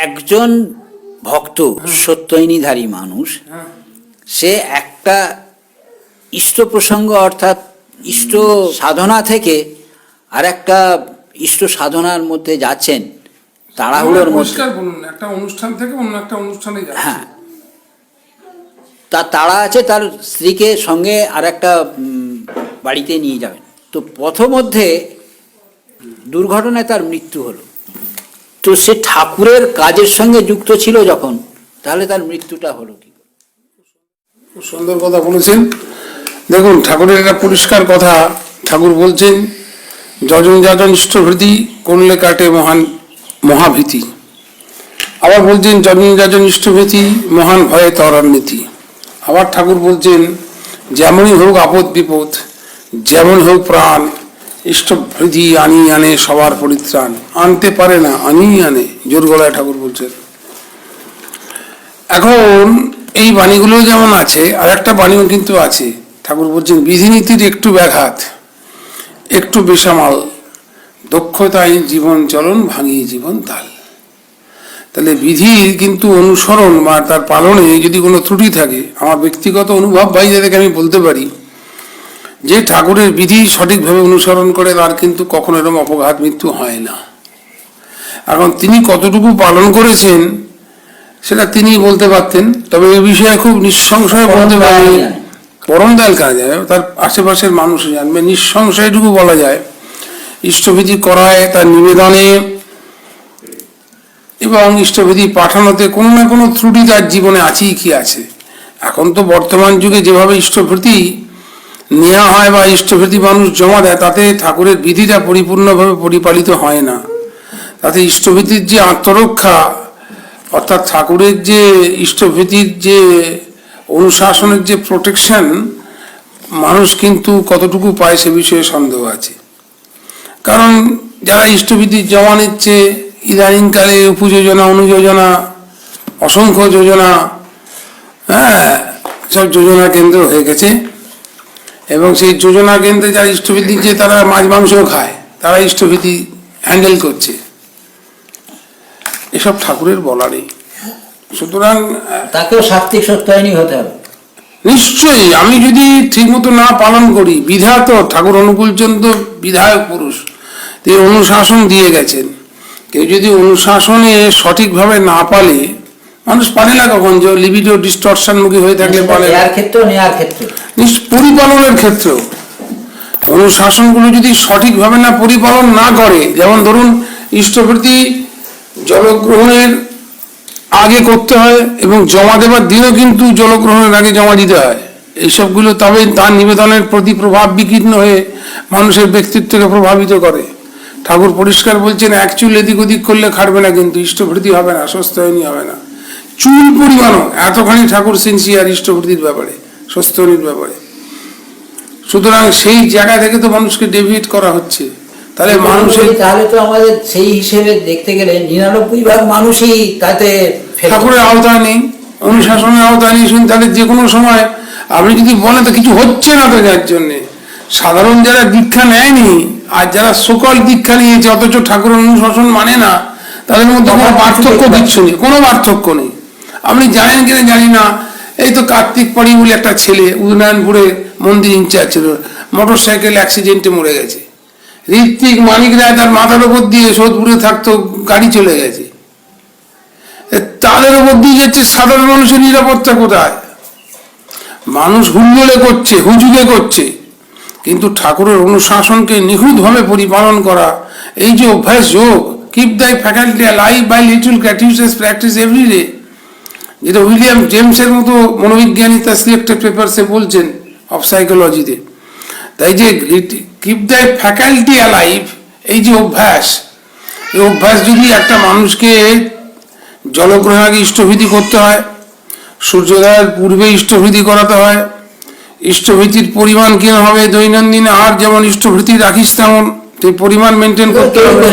একজন ভক্ত সত্যইনীধারী মানুষ সে একটা ইষ্ট প্রসঙ্গ অর্থাৎ ইষ্ট সাধনা থেকে আর একটা ইষ্ট সাধনার মধ্যে যাচ্ছেন তাড়াহুড়োর মধ্যে। একটা অনুষ্ঠান থেকে অন্য একটা অনুষ্ঠানে হ্যাঁ। তার তাড়া আছে তার স্ত্রীকে সঙ্গে আর একটা বাড়িতে নিয়ে যাবেন। তো পথমধ্যে দুর্ঘটনায় তার মৃত্যু হলো। তো সে ঠাকুরের কাজের সঙ্গে যুক্ত ছিল যখন, তাহলে তার মৃত্যুটা হলো কি সুন্দর কথা বলেছেন। দেখুন, ঠাকুরের একটা পরিষ্কার কথা ঠাকুর বলছেন, যজন যাজন ইষ্টভৃতি করলে কাটে মহান মহাভীতি। আবার বলছেন, যজন যাজন ইষ্টভীতি মহান ভয়ে তরান্বিতি আবার ঠাকুর বলছেন, যেমনই হোক আপদ বিপদ, যেমন হোক প্রাণ ইষ্টভৃতি আনি আনে, সবার পরিত্রাণ। আনতে পারে না, আনি আনে, জোর গলায় ঠাকুর বলছেন এখন এই বাণীগুলো যেমন আছে আর একটা বাণীও কিন্তু আছে। ঠাকুর বলছেন, বিধিনীতির একটু ব্যাঘাত, একটু বেসামাল দক্ষতায় জীবন চলন, ভাঙিয়ে জীবন তাল। তাহলে বিধির কিন্তু অনুসরণ বা তার পালনে যদি কোনো ত্রুটি থাকে, আমার ব্যক্তিগত অনুভব বাইরে থেকে আমি বলতে পারি যে ঠাকুরের বিধি সঠিকভাবে অনুসরণ করে তার কিন্তু কখনো এরকম অপঘাত মৃত্যু হয় না। এখন তিনি কতটুকু পালন করেছেন সেটা তিনি বলতে পারতেন। তবে এই বিষয়ে খুব নিঃসংশয় বলতে পারি পরম দয়াল কাজ। যায় তার আশেপাশের মানুষ জানবে নিঃসংশয়টুকু বলা যায়। ইষ্টবিধি করায় তার নিবেদনে এবং ইষ্টবিধি পাঠানোতে কোনো না কোনো ত্রুটি তার জীবনে আছেই কি আছে। এখন তো বর্তমান যুগে যেভাবে ইষ্টভৃতি নেওয়া হয় বা ইষ্টভৃতি মানুষ জমা দেয়, তাতে ঠাকুরের বিধিটা পরিপূর্ণভাবে পরিপালিত হয় না। তাতে ইষ্টভীতির যে আত্মরক্ষা, অর্থাৎ ঠাকুরের যে ইষ্টভীতির যে অনুশাসনের যে প্রোটেকশন মানুষ কিন্তু কতটুকু পায় সে বিষয়ে সন্দেহ আছে। কারণ যারা ইষ্টভীতির জমা নিচ্ছে, ইদানিংকালে উপযোজনা, অনুযোজনা, অসংখ্য যোজনা হ্যাঁ সব যোজনা কেন্দ্র হয়ে গেছে। এবং সেই যোজনা কেন্দ্রে যারা ইষ্টভীতি যে তারা মাছ মাংসও খায়। তারা ইষ্টভীতি হ্যান্ডেল করছে। এসব ঠাকুরের বলা নেই সুতরাং তাকেও সাত্বিক সত্যায়নী হতে হবে। নিশ্চয়ই আমি যদি ঠিকমতো না পালন করি বিধাত ঠাকুর অনুকূলচন্দ্র বিধায়ক পুরুষ তিনি অনুশাসন দিয়ে গেছেন। কেউ যদি অনুশাসনে সঠিকভাবে না পালে মানুষ পারে না কখন যে লিবিডো ডিস্টরশন মুখী হয়ে থাকলে পারে না। ক্ষেত্রেও নেওয়ার ক্ষেত্রে পরিপালনের ক্ষেত্রেও। অনুশাসনগুলো যদি সঠিকভাবে না পরিপালন না করে, যেমন ধরুন, ইষ্টপ্রতি জলগ্রহণের আগে করতে হয় এবং জমা দেওয়ার দিনও কিন্তু জলগ্রহণের আগে জমা দিতে হয়। এইসবগুলো তবে তার নিবেদনের প্রতি প্রভাব বিকীর্ণ হয়ে মানুষের ব্যক্তিত্বকে প্রভাবিত করে। ঠাকুর পরিষ্কার বলছেন, এক চুল এদিক ওদিক করলে খাটবে না কিন্তু ইষ্টভৃতি হবে না সুস্থয়নী হবে না। চুল পরিমাণও, এতখানি ঠাকুর সিনসিয়ার ইষ্টভৃতির ব্যাপারে। সুস্থনীর ব্যাপারে সুতরাং সেই জায়গা থেকে তো মানুষকে ডেভিয়েট করা হচ্ছে। তাহলে মানুষের তাহলে তো আমাদের সেই হিসেবে দেখতে গেলে নিরানব্বই ভাগ মানুষই তাতে ফেলে। ঠাকুরের আওতায় নেই অনুশাসনের আওতায় নেই শুনুন তাহলে যে কোনো সময় আপনি যদি বলেন তো কিছু হচ্ছে না তো যার জন্যে। সাধারণ যারা দীক্ষা নেয়নি আর যারা সকল দীক্ষা নিয়েছে অথচ ঠাকুরের অনুশাসন মানে না তাদের মধ্যে কোনো পার্থক্য কিচ্ছু নেই কোনো পার্থক্য নেই। আপনি জানেন কিনা জানি না এই তো কার্তিক পাড়ি বলে একটা ছেলে উদয়নপুরে মন্দির ইনচার্জ ছিল মোটর সাইকেল অ্যাক্সিডেন্টে মরে গেছে। ঋত্বিক মানিক রায় তার মাথার ওপর দিয়ে সোদপুরে থাকতো, গাড়ি চলে গেছে। তাদের ওপর দিয়ে যাচ্ছে সাধারণ মানুষের নিরাপত্তা কোথায়? মানুষ হুল্লোড়ে করছে, হুজুগে করছে। কিন্তু ঠাকুরের অনুশাসনকে নিখুঁতভাবে পরিপালন করা, এই যে অভ্যাস যোগ keep thy faculty life by little gratuitous practice every day যেটা উইলিয়াম জেমসের মতো মনোবিজ্ঞানী তার সিলেক্টেড পেপারসে বলছেন অফ সাইকোলজিতে তাই যে কিপ দ্য ফ্যাকাল্টি অ্যালাইভ এই যে অভ্যাস এই অভ্যাস যদি একটা মানুষকে জলগ্রহণ আগে ইষ্টভীতি করতে হয় সূর্যোদয়ের পূর্বে ইষ্টভীতি করাতে হয় ইষ্টভীতির পরিমাণ কেন হবে দৈনন্দিন আর যেমন ইষ্টভীতি রাখিস তেমন সেই পরিমাণ মেনটেন করতে হবে।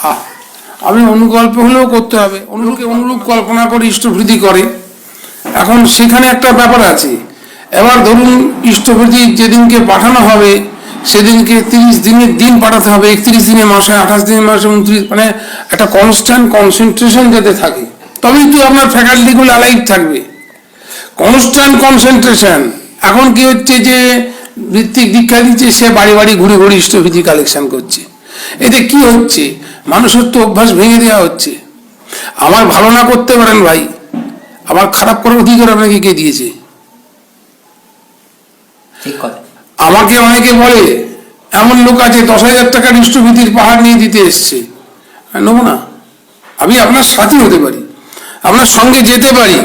আহ, আমি অনুকল্প হলেও করতে হবে। অনুরূপকে অনুরূপ কল্পনা করে ইষ্টভৃতি করে। এখন সেখানে একটা ব্যাপার আছে। এবার ধরুন ইষ্টভৃতি যেদিনকে পাঠানো হবে, সেদিনকে তিরিশ দিনের দিন পাঠাতে হবে, একত্রিশ দিনের মাসে, আঠাশ দিনের মাসে, উনত্রিশ মানে একটা কনস্ট্যান্ট কনসেন্ট্রেশন যাতে থাকে। তবেই তো আপনার ফ্যাকাল্টিগুলো অ্যালাইভ থাকবে। কনস্ট্যান্ট কনসেন্ট্রেশন এখন কি হচ্ছে যে ভিত্তিক দীক্ষা দিচ্ছে, সে বাড়ি বাড়ি ঘুরে ঘুরে ইষ্টভীতি কালেকশন করছে। এতে কি হচ্ছে? মানুষের তো অভ্যাস ভেঙে দেওয়া হচ্ছে। আমার ভালো না করতে পারেন ভাই। আমার খারাপ করার অধিকার আপনাকে কে দিয়েছে? আমাকে অনেকে বলে এমন লোক আছে দশ হাজার টাকার ইষ্টভীতির পাহাড় নিয়ে দিতে এসছে। নেব না। আমি আপনার সাথী হতে পারি। আপনার সঙ্গে যেতে পারি।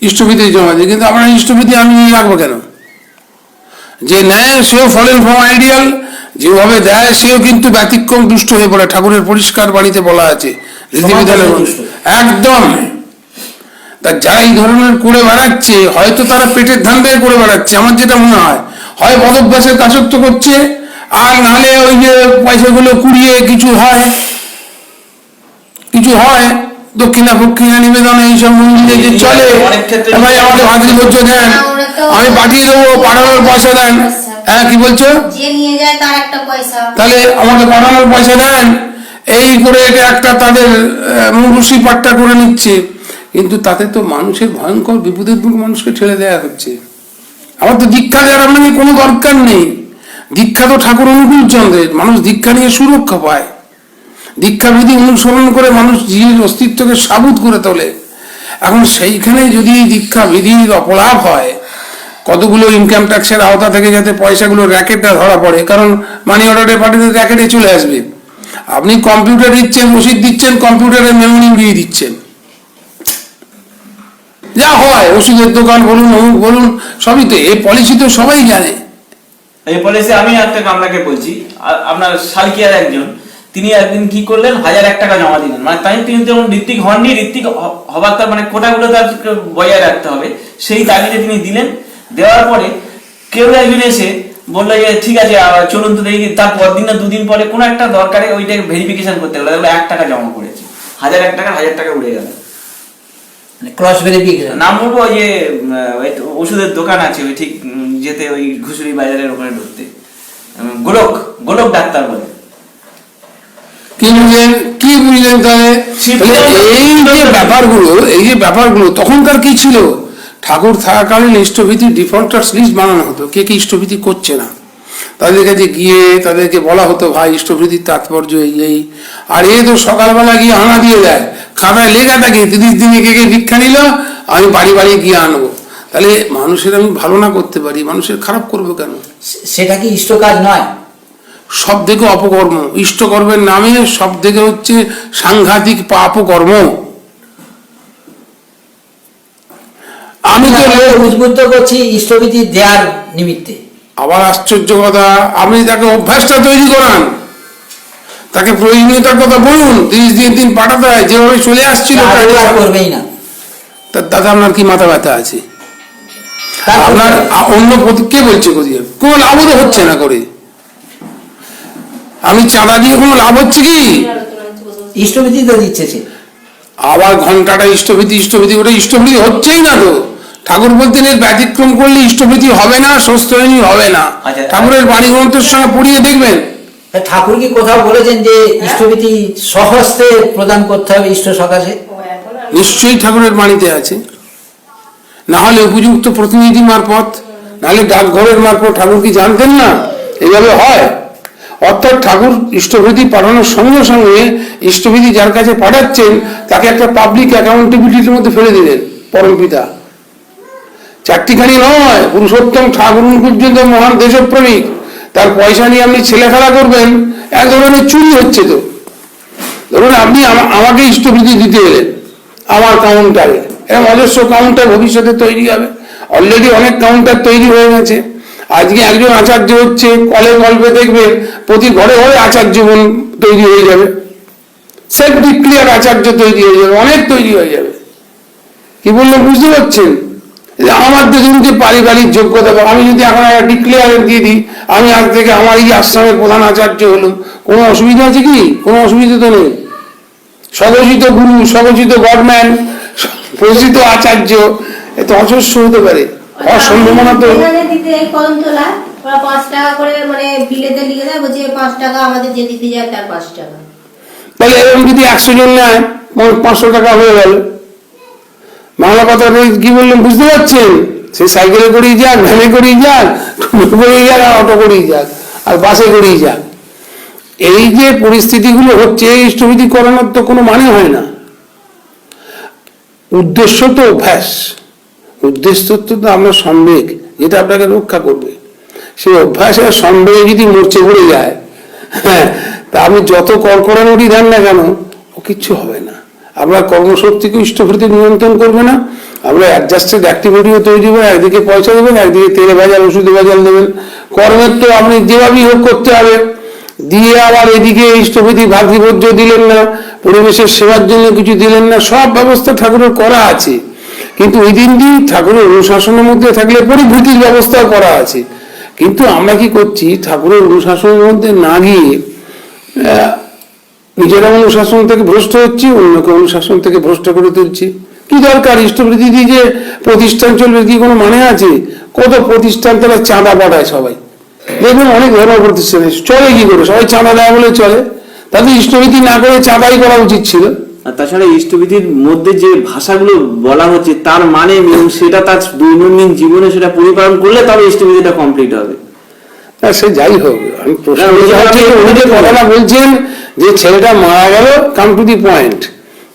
ইষ্টভীতি জমা দিয়ে। কিন্তু আপনার ইষ্টভীতি আমি নিয়ে রাখব কেন? যে নেয় সেও ফলেন ফ্রম আইডিয়াল। যেভাবে দেয় সেও কিন্তু ব্যতিক্রম দুষ্ট হয়ে পড়ে। ঠাকুরের পরিষ্কার বাড়িতে বলা আছে। একদম। তা যারা এই ধরনের করে বেড়াচ্ছে হয়তো তারা পেটের ধান্দায় করে বেড়াচ্ছে আমার যেটা মনে হয়। হয় বদভ্যাসের কাজত্ব করছে আর নাহলে ওই যে পয়সাগুলো কুড়িয়ে কিছু হয় কিছু হয় দক্ষিণা ফক্ষিণা নিবেদন এইসব মন্দিরে যে চলে ভাই আমাকে ভাতৃভোজ্য দেন আমি পাঠিয়ে দেবো পাঠানোর পয়সা দেন। হ্যাঁ কি বলছো? যে নিয়ে যায় তার একটা পয়সা। তাহলে আমাকে পাঠানোর পয়সা দেন। এই করে এটা একটা তাদের মুখুশি পাট্টা করে নিচ্ছে। কিন্তু তাতে তো মানুষের ভয়ঙ্কর বিপদের মুখ মানুষকে ঠেলে দেওয়া হচ্ছে। আমার তো দীক্ষা দেওয়ার মানে কোনো দরকার নেই। দীক্ষা তো ঠাকুর অনুকূল চন্দ্রের। মানুষ দীক্ষা নিয়ে সুরক্ষা পায়। দীক্ষাবিধি অনুসরণ করে মানুষ জীবের অস্তিত্বকে সাবুত করে তোলে। এখন সেইখানে যদি দীক্ষা বিধির অপলাভ হয় কতগুলো ইনকাম ট্যাক্সের আওতা থেকে যাতে পয়সাগুলো র্যাকেটটা ধরা পড়ে? কারণ মানি অর্ডারে পাঠিয়ে র্যাকেটে চলে আসবে। আপনি কম্পিউটার দিচ্ছেন রসিদ দিচ্ছেন কম্পিউটারে মেমোরি উড়িয়ে দিচ্ছেন। যা হয়, ওষুধের দোকান বলুন, অমুক বলুন, সবই তো এই পলিসি তো সবাই জানে। এই পলিসি আমি একটা আপনাকে বলছি আপনার সালকিয়ার একজন, তিনি একদিন কি করলেন, হাজার এক টাকা জমা দিলেন। মানে তাই তিনি যেমন ঋত্বিক হননি, ঋত্বিক হবার তার মানে কোটাগুলো তার বজায় রাখতে হবে, সেই দাবিতে তিনি দিলেন। দেওয়ার পরে কেউ একজন এসে বলল যে ঠিক আছে চলুন তো দেখি। তার পরদিন না দুদিন পরে কোনো একটা দরকারে ওইটাকে ভেরিফিকেশন করতে গেলো। এক টাকা জমা করেছে হাজার এক টাকা হাজার টাকা উড়ে গেল। মানে ক্রস ভেরিফিকেশন নাম বলব ওই যে ওই ওষুধের দোকান আছে ওই ঠিক যেতে ওই ঘুষুরি বাজারের ওখানে ঢুকতে। গোলক গোলক ডাক্তার বলে। কি বুঝলেন? কি বুঝলেন তাহলে? এই যে ব্যাপারগুলো এই যে ব্যাপারগুলো তখনকার কি ছিল? ঠাকুর থাকাকালীন ইষ্টভীতি ডিফল্টার্স লিস্ট বানানো হতো। কে কে ইষ্টভীতি করছে না? তাদের কাছে গিয়ে তাদেরকে বলা হতো ভাই ইষ্টভীতির তাৎপর্য এই এই। আর এ তো সকালবেলা গিয়ে আনা দিয়ে দেয়। খাতায় লেখা থাকে তিরিশ দিনে কে কে দীক্ষা নিল? আমি বাড়ি বাড়ি গিয়ে আনব। তাহলে মানুষের আমি ভালো না করতে পারি মানুষের খারাপ করব কেন? সেটা কি ইষ্ট কাজ নয়? সব থেকে অপকর্ম ইষ্টকর্মের নামে সব থেকে হচ্ছে সাংঘাতিক পাপকর্ম আমি তো উদ্বুদ্ধ করছি ইষ্টবিধি দেওয়ার নিমিত্তে। আবার আশ্চর্য কথা আপনি তাকে অভ্যাসটা তৈরি করান তাকে প্রয়োজনীয়তার কথা বলুন তিরিশ দিন দিন পাঠাতে হয় যেভাবে চলে আসছিল করবেই না। তা দাদা আপনার কি মাথা ব্যথা আছে? তার আপনার অন্য কে বলছে কোথায় কোনো লাভও তো হচ্ছে না করে। আমি চাঁদা দিয়ে কোনো লাভ হচ্ছে কি? ইষ্টবিধি তো দিচ্ছে আবার ঘন্টাটা ইষ্টভীতি ইষ্টভীতি ওটা ইষ্টভীতি হচ্ছেই না তো। ঠাকুর বলতেন এর ব্যতিক্রম করলে ইষ্টভীতি হবে না স্বস্ত্যয়নী হবে না। আচ্ছা। ঠাকুরের বাড়ি গ্রন্থের সঙ্গে পড়িয়ে দেখবেন। ঠাকুর কি কোথাও বলেছেন যে ইষ্টবিধি সহস্তে প্রদান করতে হবে ইষ্ট সকাশে? নিশ্চয়ই ঠাকুরের বাড়িতে আছে। না হলে উপযুক্ত প্রতিনিধি মারফত নাহলে ডাকঘরের মারফত ঠাকুর কি জানতেন না? এইভাবে হয়। অর্থাৎ ঠাকুর ইষ্টভীতি পাঠানোর সঙ্গে সঙ্গে ইষ্টভীতি যার কাছে পাঠাচ্ছেন তাকে একটা পাবলিক অ্যাকাউন্টেবিলিটির মধ্যে ফেলে দিলেন পরম পিতা। চারটিখানি নয়, পুরুষোত্তম ঠাকুর পর্যন্ত মহান দেশপ্রেমিক। তার পয়সা নিয়ে আপনি ছেলে খেলা করবেন, এক ধরনের চুরি হচ্ছে তো। ধরুন আপনি আমা- আমাকে ইষ্টভীতি দিতে এলেন, আমার কাউন্টারে এরকম অজস্র কাউন্টার ভবিষ্যতে তৈরি হবে। অলরেডি অনেক কাউন্টার তৈরি হয়ে গেছে। আজকে একজন আচার্য হচ্ছে, কলে গল্পে দেখবেন, প্রতি ঘরে ঘরে আচার্য বোন তৈরি হয়ে যাবে। সেলফ ডিক্লিয়ার আচার্য তৈরি হয়ে যাবে, অনেক তৈরি হয়ে যাবে। কি বললাম বুঝতে পারছেন? আমার দেখুন যে পারিবারিক যোগ্যতা আমি যদি এখন একটা ডিক্লেয়ার দিয়ে দিই আমি আজ থেকে আমার এই আশ্রমের প্রধান আচার্য হলাম। কোনো অসুবিধা আছে কি? কোনো অসুবিধা তো নেই। স্বঘোষিত গুরু স্বঘোষিত গডম্যান প্রসিত আচার্য এত অজস্র হতে পারে। হওয়ার সম্ভাবনা তো মানে তাহলে এরকম যদি একশো জন নেয় পাঁচশো টাকা হয়ে গেল। বাংলা কথা কি বললেন বুঝতে পারছেন? সে সাইকেলে করেই যাক, ভ্যানে করেই যাক করেই যাক, আর অটো করেই যাক, আর বাসে করেই যাক। এই যে পরিস্থিতিগুলো হচ্ছে, এই স্থবিতি করানোর তো কোনো মানে হয় না। উদ্দেশ্য তো অভ্যাস উদ্দেশ্য তো আমরা সম্বেগ, যেটা আপনাকে রক্ষা করবে। সেই অভ্যাসের সম্বেগে যদি মরচে পড়ে যায় হ্যাঁ তা আপনি যত কর্কড়ানুটি দেন না কেন, ও কিচ্ছু হবে না। আপনার কর্মশক্তিকে ইষ্টভৃতি নিয়ন্ত্রণ করবে না, আমরা অ্যাডজাস্টেড অ্যাক্টিভিটিও তৈরি হবে একদিকে পয়সা দেবেন, একদিকে তেলে ভেজাল, ওষুধে ভেজাল দেবেন। কর্মের তো আপনি যেভাবেই হোক করতে হবে। দিয়ে আবার এদিকে ইষ্টভৃতি ভাতৃভোজ্য দিলেন না, পরিবেশের সেবার জন্য কিছু দিলেন না, সব ব্যবস্থা ঠাকুরের করা আছে। কিন্তু ওই দিন দিনটি ঠাকুরের অনুশাসনের মধ্যে থাকলে পরিভূতির ব্যবস্থাও করা আছে। কিন্তু আমরা কি করছি? ঠাকুরের অনুশাসনের মধ্যে না গিয়ে নিজেরা অনুশাসন থেকে ভ্রষ্ট হচ্ছি অন্যকে অনুশাসন থেকে ভ্রষ্ট করে তুলছি। কি দরকার? ইষ্টবৃত্তি দিয়ে যে প্রতিষ্ঠান চলবে কি কোনো মানে আছে? কত প্রতিষ্ঠান তারা চাঁদা পাঠায় সবাই? দেখবেন অনেক ধর্ম প্রতিষ্ঠান চলে কি করে? সবাই চাঁদা দেয় বলে চলে। তাদের ইষ্টবৃত্তি না করে চাঁদাই করা উচিত ছিল। আর তাছাড়া ইষ্টবিধির মধ্যে যে ভাষাগুলো বলা হচ্ছে তার মানে সেটা তার দৈনন্দিন জীবনে সেটা পরিপালন করলে তবে ইষ্টবিধিটা কমপ্লিট হবে। সে যাই হোক আমি প্রশ্ন কথাটা বলছেন যে ছেলেটা মারা গেল কাম টু দি পয়েন্ট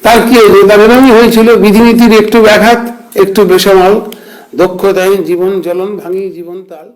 তার কি হয়েছে হয়েছিল? বিধিনীতির একটু ব্যাঘাত, একটু বেসামাল। দক্ষতাহীন জীবন জ্বলন ভাঙি জীবন তাল।